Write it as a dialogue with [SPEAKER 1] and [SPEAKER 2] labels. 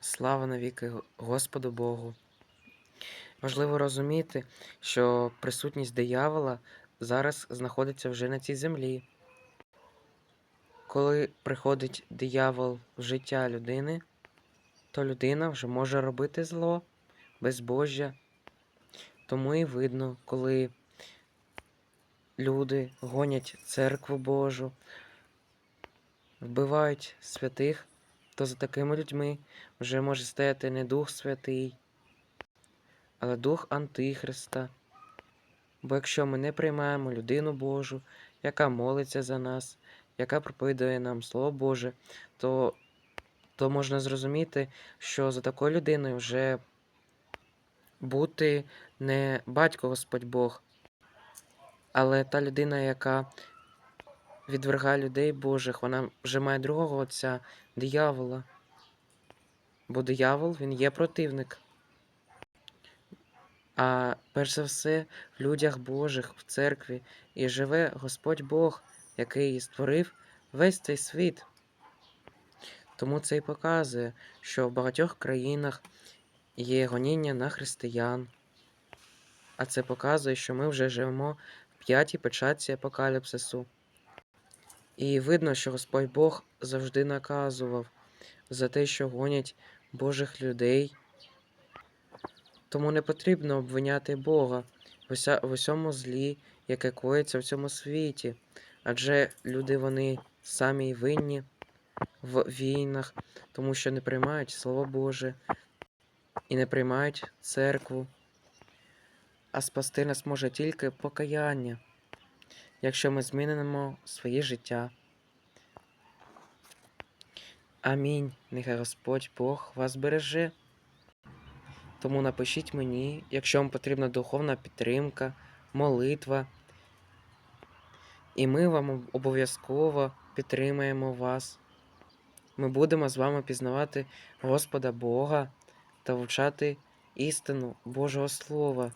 [SPEAKER 1] Слава навіки Господу Богу. Важливо розуміти, що присутність диявола зараз знаходиться вже на цій землі. Коли приходить диявол в життя людини, то людина вже може робити зло, безбожжя. Тому і видно, коли люди гонять церкву Божу, вбивають святих, то за такими людьми вже може стояти не Дух Святий, але Дух Антихриста. Бо якщо ми не приймаємо людину Божу, яка молиться за нас, яка проповідує нам Слово Боже, то, то можна зрозуміти, що за такою людиною вже бути не батько Господь Бог, але та людина, яка відвергає людей Божих, вона вже має другого отця, диявола. Бо диявол він є противник. А перш за все в людях Божих, в церкві, і живе Господь Бог, який створив весь цей світ. Тому це і показує, що в багатьох країнах є гоніння на християн. А це показує, що ми вже живемо в п'ятій печатці апокаліпсису. І видно, що Господь Бог завжди наказував за те, що гонять Божих людей. Тому не потрібно обвиняти Бога в усьому злі, яке коїться в цьому світі. Адже люди вони самі винні в війнах, тому що не приймають Слово Боже і не приймають церкву. А спасти нас може тільки покаяння, якщо ми змінимо своє життя. Амінь. Нехай Господь Бог вас береже. Тому напишіть мені, якщо вам потрібна духовна підтримка, молитва. І ми вам обов'язково підтримаємо вас. Ми будемо з вами пізнавати Господа Бога та вивчати істину Божого Слова.